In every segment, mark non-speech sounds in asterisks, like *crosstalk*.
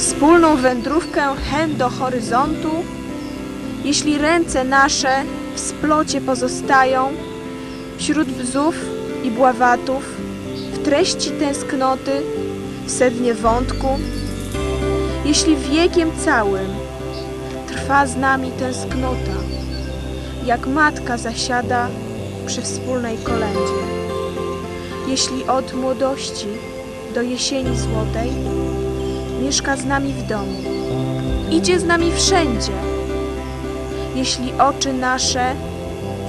wspólną wędrówkę hen do horyzontu, jeśli ręce nasze w splocie pozostają wśród bzów i bławatów, w treści tęsknoty, w sednie wątku, jeśli wiekiem całym trwa z nami tęsknota, jak matka zasiada przy wspólnej kolędzie. Jeśli od młodości do jesieni złotej mieszka z nami w domu, idzie z nami wszędzie. Jeśli oczy nasze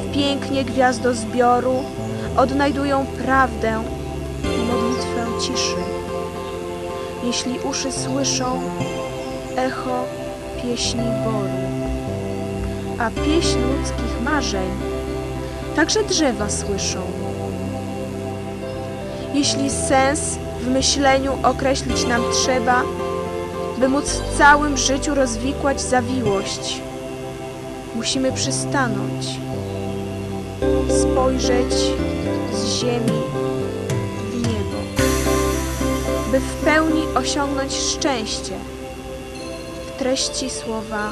w pięknie gwiazdozbioru odnajdują prawdę i modlitwę ciszy. Jeśli uszy słyszą echo pieśni boru, a pieśń ludzkich marzeń także drzewa słyszą. Jeśli sens w myśleniu określić nam trzeba, by móc w całym życiu rozwikłać zawiłość, musimy przystanąć, spojrzeć z ziemi w niebo, by w pełni osiągnąć szczęście w treści słowa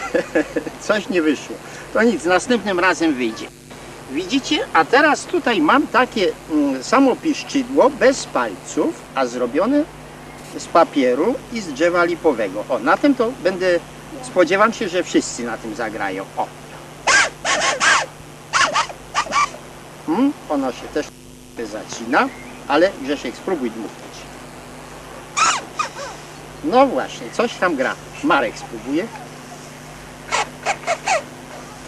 *laughs* Coś nie wyszło. To nic, następnym razem wyjdzie. Widzicie? A teraz tutaj mam takie mm, samo piszczydło bez palców, a zrobione z papieru i z drzewa lipowego. O, na tym to będę, spodziewam się, że wszyscy na tym zagrają. O. Hmm, ono się też zacina, ale Grzesiek spróbuj dmuchnąć. No właśnie, coś tam gra. Marek spróbuje.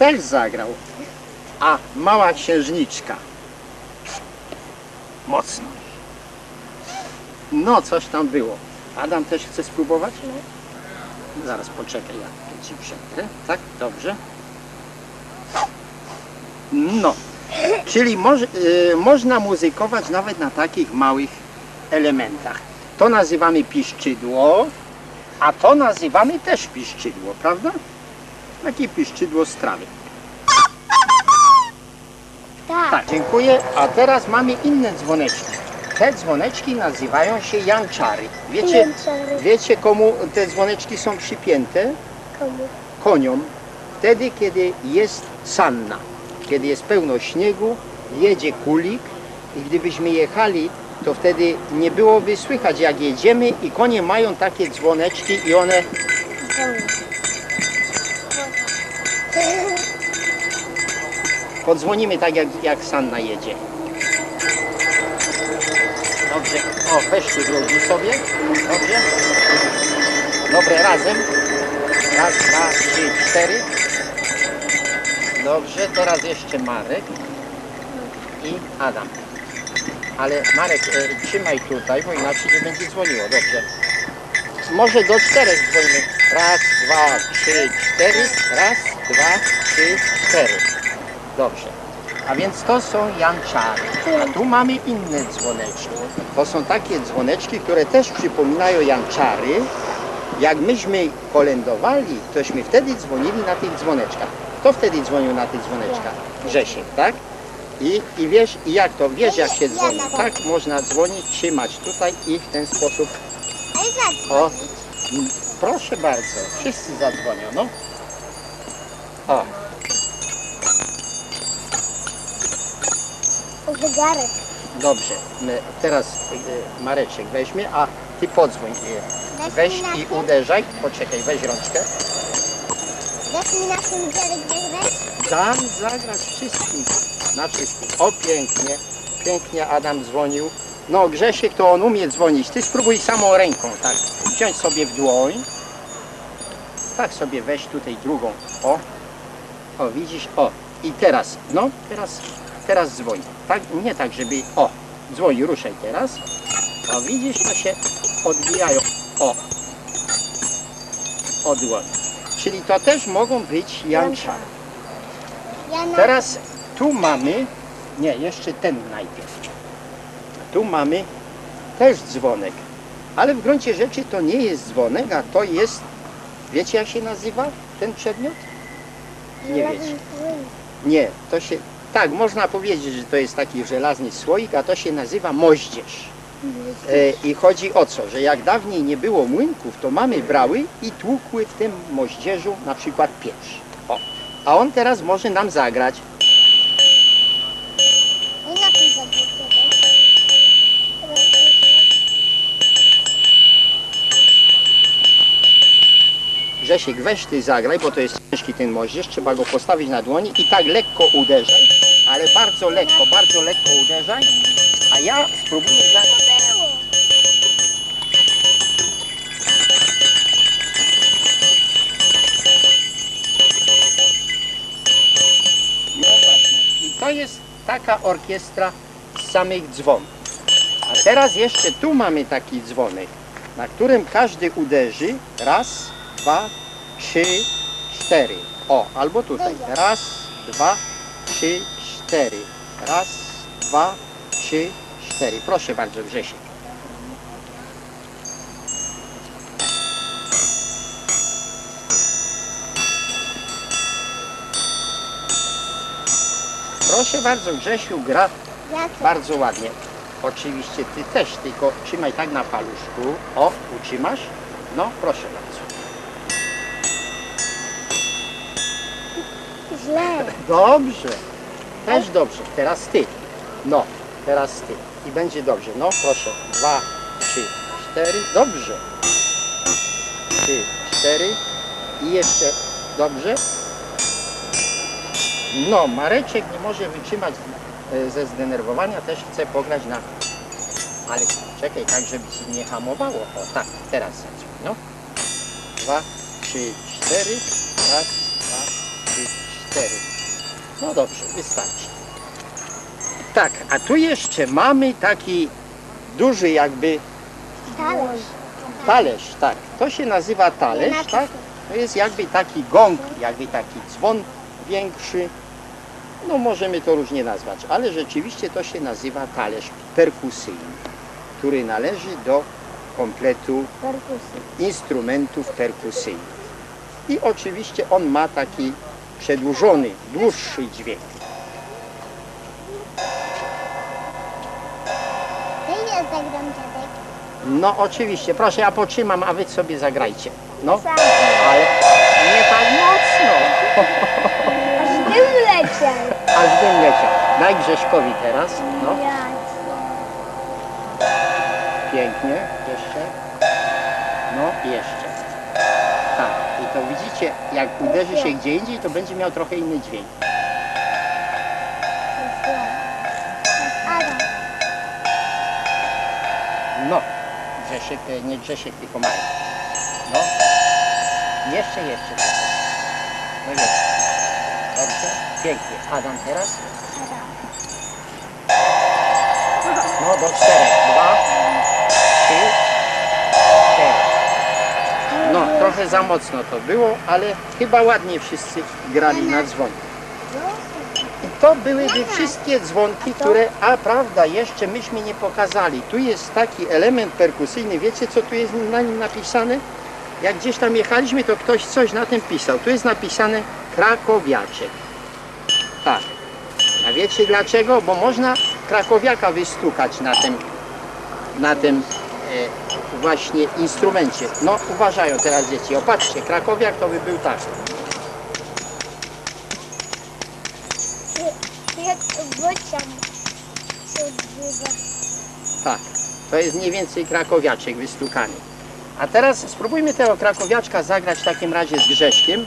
Też zagrał. A, mała księżniczka. Mocno. No, coś tam było. Adam też chce spróbować? Zaraz poczekaj, ja tu ci przetrę. Tak, dobrze. No, czyli moż, y, można muzykować nawet na takich małych elementach. To nazywamy piszczydło, a to nazywamy też piszczydło, prawda? Takie piszczydło z trawy. Tak. Tak, dziękuję. A teraz mamy inne dzwoneczki. Te dzwoneczki nazywają się janczary. Wiecie, Janczary. wiecie komu te dzwoneczki są przypięte? Komu? Koniom. Wtedy, kiedy jest sanna, kiedy jest pełno śniegu, jedzie kulik i gdybyśmy jechali, to wtedy nie byłoby słychać jak jedziemy i konie mają takie dzwoneczki i one Podzwonimy tak jak, jak Sanna jedzie. Dobrze. O, weź tu drugi sobie. Dobrze. Dobre, razem. Raz, dwa, trzy, cztery. Dobrze, teraz jeszcze Marek i Adam. Ale Marek, e, trzymaj tutaj, bo inaczej nie będzie dzwoniło. Dobrze. Może do czterech dzwonimy. Raz, dwa, trzy, cztery. Raz, dwa, trzy, cztery. Dobrze. A więc to są janczary. A tu mamy inne dzwoneczki. To są takie dzwoneczki, które też przypominają janczary. Jak myśmy kolędowali, tośmy wtedy dzwonili na tych dzwoneczkach. Kto wtedy dzwonił na tych dzwoneczkach? Grzesiek, tak? I, I wiesz, i jak to, wiesz jak się dzwoni. Tak można dzwonić, trzymać tutaj i w ten sposób. O, proszę bardzo, wszyscy zadzwonią, O, Zegarek. Dobrze, my teraz y, Mareczek weźmie, a ty podzwoń. y, Weź i uderzaj. Poczekaj, weź rączkę. Dasz mi na tym zegarek zagrać? Dam zagrać wszystkim. Na wszystkim. O, pięknie. Pięknie Adam dzwonił. No, Grzesiek to on umie dzwonić. Ty spróbuj samą ręką, tak. Wziąć sobie w dłoń. Tak sobie weź tutaj drugą. O. O, widzisz? O. I teraz, no, teraz, teraz dzwoń. Tak, nie tak, żeby, o. Dzwoń, ruszaj teraz. O, widzisz, to się odbijają. O. O dłoń. Czyli to też mogą być janczary. Teraz tu mamy, nie, jeszcze ten najpierw. Tu mamy też dzwonek, ale w gruncie rzeczy to nie jest dzwonek, a to jest, wiecie jak się nazywa ten przedmiot? Nie wiecie. Nie, to się, tak, można powiedzieć, że to jest taki żelazny słoik, a to się nazywa moździerz. E, I chodzi o co, że jak dawniej nie było młynków, to mamy brały i tłukły w tym moździerzu na przykład pieprz. O. A on teraz może nam zagrać. Grzesiek, weź ty zagraj, bo to jest ciężki ten moździerz, trzeba go postawić na dłoni i tak lekko uderzaj, ale bardzo lekko, bardzo lekko uderzaj, a ja spróbuję zagrać. No właśnie, i to jest taka orkiestra z samych dzwonów. A teraz jeszcze tu mamy taki dzwonek, na którym każdy uderzy raz, dwa, trzy, cztery. O, albo tutaj. Raz, dwa, trzy, cztery. Raz, dwa, trzy, cztery. Proszę bardzo, Grzesiek. Proszę bardzo, Grzesiu gra Bardzo ładnie. Oczywiście ty też, tylko trzymaj tak na paluszku. O, utrzymasz? No, proszę bardzo. Źle. Dobrze. Też dobrze. Teraz ty. No, teraz ty. I będzie dobrze. No, proszę. Dwa, trzy, cztery. Dobrze. Trzy, cztery. I jeszcze dobrze. No, Mareczek nie może wytrzymać e, ze zdenerwowania. Też chce pograć na... Ale czekaj, tak, żeby ci nie hamowało. O, tak. Teraz zadzwoń. No. Dwa, trzy, cztery. Raz, cztery. No dobrze, wystarczy. Tak, a tu jeszcze mamy taki duży jakby Talerz. talerz, tak. To się nazywa talerz, tak? To jest jakby taki gong, jakby taki dzwon większy. No możemy to różnie nazwać, ale rzeczywiście to się nazywa talerz perkusyjny, który należy do kompletu Perkusy. instrumentów perkusyjnych. I oczywiście on ma taki przedłużony, dłuższy dźwięk. Ty nie zagram dziadek. No oczywiście, proszę, ja potrzymam, a wy sobie zagrajcie. No, ale nie tak mocno, Aż dym leciał. aż dym leciał. Daj Grześkowi teraz, no, pięknie, jeszcze, no, jeszcze. To widzicie, jak uderzy się gdzie indziej, to będzie miał trochę inny dźwięk. Adam. No, Grzesiek, e, nie Grzesiek, tylko Marek. No, jeszcze, jeszcze trochę. No jeszcze. Dobrze, pięknie. Adam teraz? No, do czterech. Dwa, No, trochę za mocno to było, ale chyba ładnie wszyscy grali na dzwonie. I to byłyby wszystkie dzwonki, które, a prawda, jeszcze myśmy nie pokazali. Tu jest taki element perkusyjny, wiecie co tu jest na nim napisane? Jak gdzieś tam jechaliśmy, to ktoś coś na tym pisał. Tu jest napisane krakowiaczek. Tak. A wiecie dlaczego? Bo można krakowiaka wystukać na tym, na tym e, właśnie instrumencie. No uważają teraz dzieci. Opatrzcie, krakowiak to by był tak. Tak, to jest mniej więcej krakowiaczek wystukany. A teraz spróbujmy tego krakowiaczka zagrać w takim razie z Grześkiem.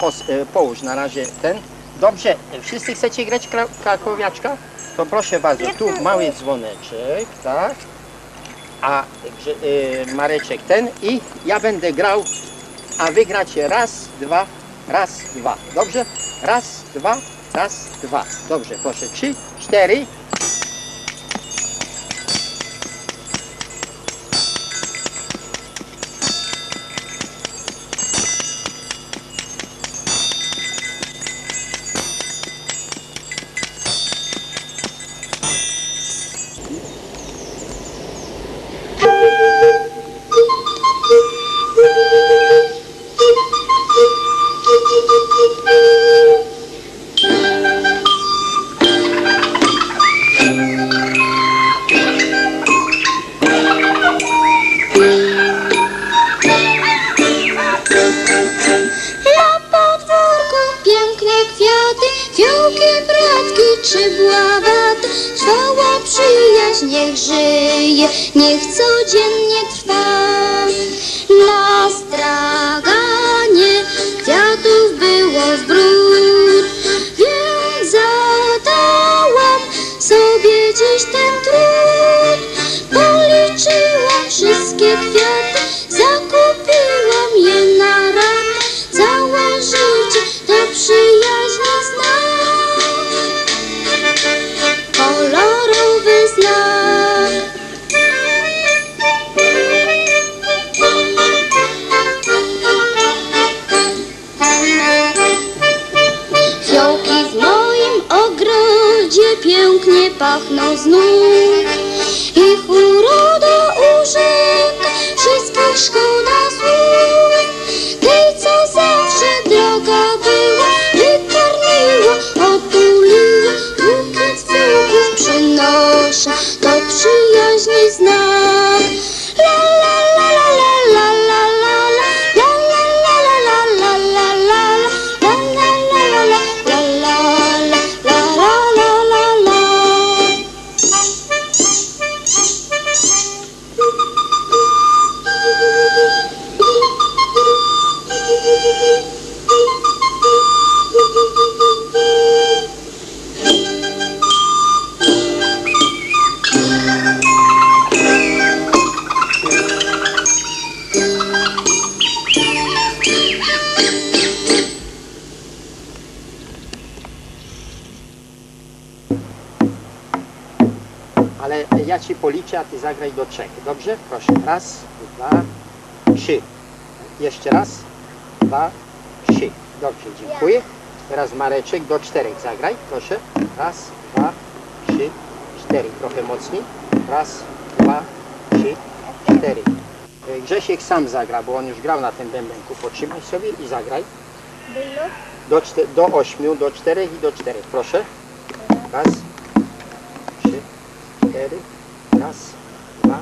Pos, e, połóż na razie ten. Dobrze, wszyscy chcecie grać kra, krakowiaczka? To proszę bardzo, tu mały dzwoneczek, tak? A e, Mareczek ten i ja będę grał, a wy gracie raz, dwa, raz, dwa. Dobrze? Raz, dwa, raz, dwa. Dobrze, proszę. Trzy, cztery. Sobie dziś ty zagraj do trzech. Dobrze? Proszę. Raz, dwa, trzy. Jeszcze raz, dwa, trzy. Dobrze, dziękuję. Teraz Mareczek do czterech zagraj, proszę. Raz, dwa, trzy, cztery. Trochę mocniej. Raz, dwa, trzy, cztery. Grzesiek sam zagra, bo on już grał na tym bębenku. Potrzymaj sobie i zagraj. Do, czte- do ośmiu, do czterech i do czterech. Proszę. Raz, trzy, cztery. Raz, dwa,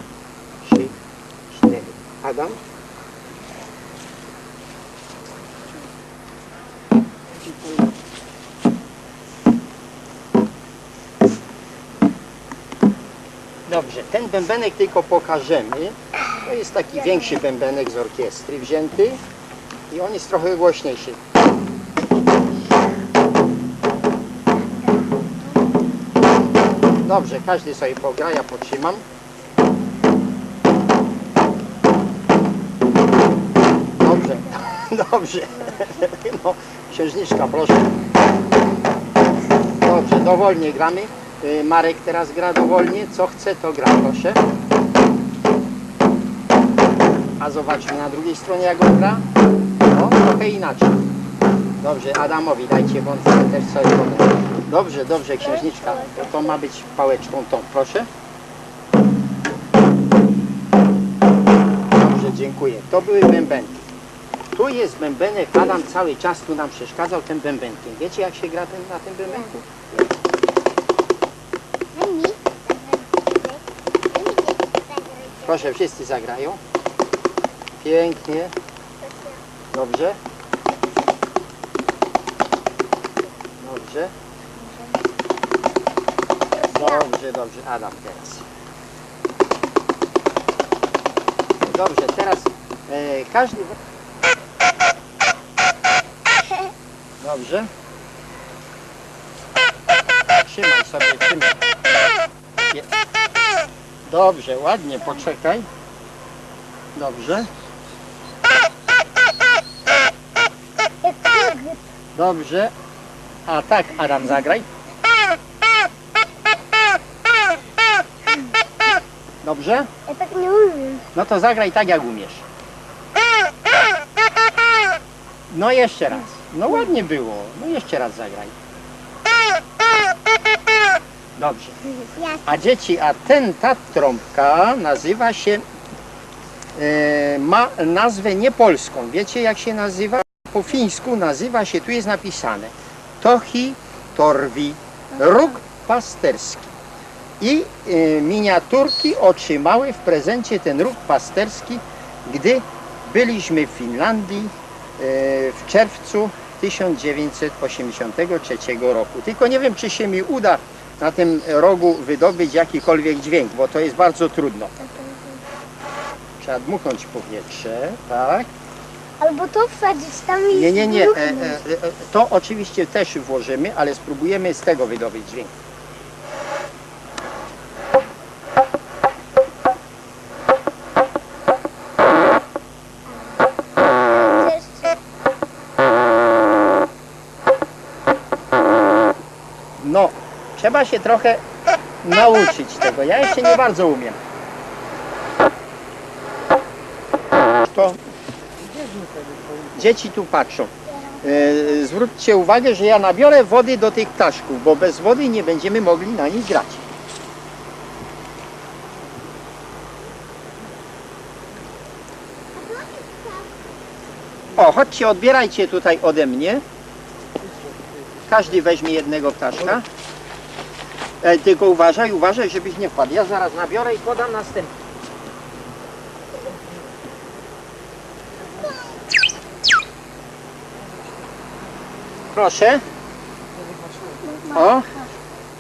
trzy, cztery. Adam? Dobrze, ten bębenek tylko pokażemy. To jest taki większy bębenek z orkiestry wzięty i on jest trochę głośniejszy. Dobrze, każdy sobie pogra, ja potrzymam. Dobrze, *laughs* dobrze. No, księżniczka, proszę. Dobrze, dowolnie gramy. Y, Marek teraz gra dowolnie. Co chce, to gra, proszę. A zobaczmy na drugiej stronie, jak on gra. No, trochę inaczej. Dobrze, Adamowi dajcie, chce też sobie pogra. Dobrze, dobrze, księżniczka. To, ma być pałeczką tą, proszę. Dobrze, dziękuję. To były bębenki. Tu jest bębenek, Adam cały czas tu nam przeszkadzał tym bębenkiem. Wiecie jak się gra ten, na tym bębenku? Proszę, wszyscy zagrają. Pięknie. Dobrze. Dobrze, dobrze. Adam teraz. Dobrze, teraz e, każdy... Dobrze. Trzymaj sobie, trzymaj. Dobrze, ładnie, poczekaj. Dobrze. Dobrze. A tak, Adam, zagraj. Dobrze? Ja tak nie umiem. No to zagraj tak, jak umiesz. No jeszcze raz. No ładnie było. No jeszcze raz zagraj. Dobrze. A dzieci, a ten, ta trąbka nazywa się, e, ma nazwę niepolską. Wiecie jak się nazywa? Po fińsku nazywa się, tu jest napisane, Tochi Torwi, róg pasterski. I e, miniaturki otrzymały w prezencie ten róg pasterski, gdy byliśmy w Finlandii e, w czerwcu 1983 roku. Tylko nie wiem, czy się mi uda na tym rogu wydobyć jakikolwiek dźwięk, bo to jest bardzo trudno. Trzeba dmuchnąć powietrze, tak? Albo to wsadzić tam i Nie, nie, nie. E, zdmuchnąć. e, e, to oczywiście też włożymy, ale spróbujemy z tego wydobyć dźwięk. Trzeba się trochę nauczyć tego. Ja jeszcze nie bardzo umiem. To dzieci tu patrzą. E, Zwróćcie uwagę, że ja nabiorę wody do tych ptaszków, bo bez wody nie będziemy mogli na nich grać. O, chodźcie, odbierajcie tutaj ode mnie. Każdy weźmie jednego ptaszka. E, tylko uważaj, uważaj, żebyś nie wpadł. Ja zaraz nabiorę i podam następny. Proszę. O,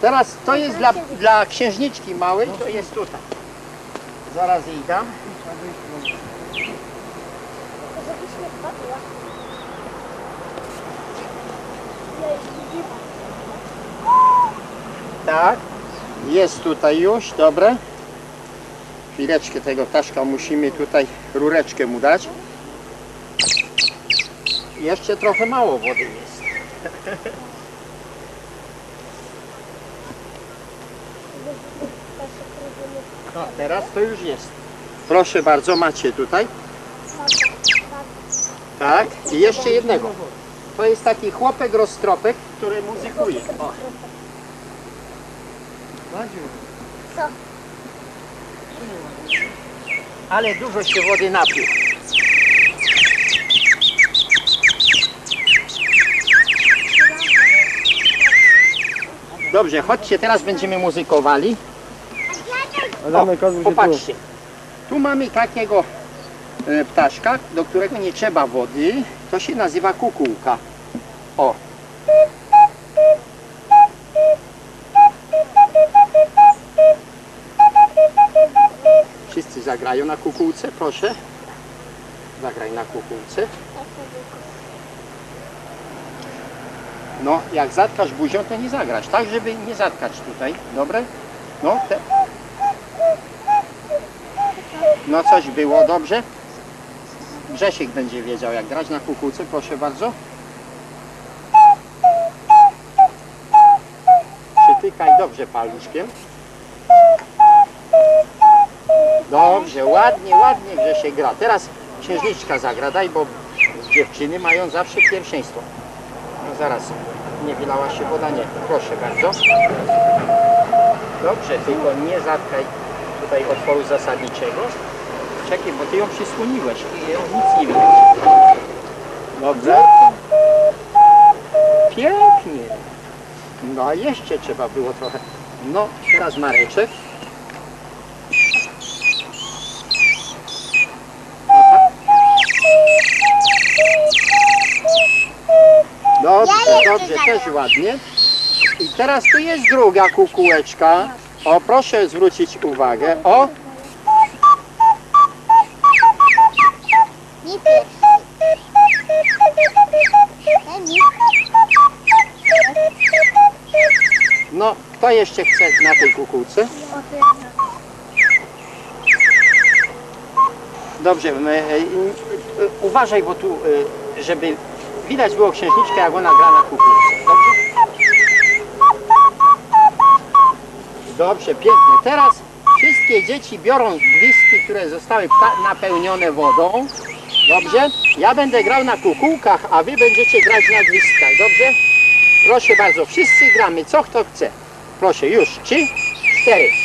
teraz to jest dla, dla księżniczki małej, to jest tutaj. Zaraz jej dam. żebyś nie wpadła. Tak, jest tutaj już, dobre. Chwileczkę tego ptaszka musimy tutaj rureczkę mu dać. Jeszcze trochę mało wody jest. *laughs* No, teraz to już jest. Proszę bardzo, macie tutaj. Tak, i jeszcze jednego. To jest taki chłopek roztropek, który muzykuje. O. Co? Ale dużo się wody napił. Dobrze, chodźcie, teraz będziemy muzykowali. Tu. Popatrzcie. Tu mamy takiego e, ptaszka, do którego nie trzeba wody. To się nazywa kukułka. O. zagrają na kukułce, proszę. Zagraj na kukułce. No, jak zatkasz buzią, to nie zagrasz, tak? Żeby nie zatkać tutaj, dobre? No, te... No coś było, dobrze? Grzesiek będzie wiedział jak grać na kukułce, proszę bardzo. Przytykaj dobrze paluszkiem. Dobrze, ładnie, ładnie Grzesiek gra. Teraz księżniczka zagra, daj, bo dziewczyny mają zawsze pierwszeństwo. No zaraz, nie wylała się woda, nie. Proszę bardzo. Dobrze, tylko nie zatkaj tutaj otworu zasadniczego. Czekaj, bo ty ją przysłoniłeś i ją nic nie widać. Dobrze. Pięknie. No a jeszcze trzeba było trochę. No, teraz Mareczek. No tak. Dobrze, też ładnie. I teraz tu jest druga kukułeczka. O, proszę zwrócić uwagę. O, no, kto jeszcze chce na tej kukułce? Dobrze, m, e, e, e, uważaj, bo tu, e, żeby widać było księżniczkę, jak ona gra na kukułce. Dobrze? Dobrze, pięknie. Teraz wszystkie dzieci biorą gwizdki, które zostały napełnione wodą. Dobrze? Ja będę grał na kukułkach, a wy będziecie grać na gwizdkach. Dobrze? Proszę bardzo, wszyscy gramy, co kto chce. Proszę, już. Trzy, cztery.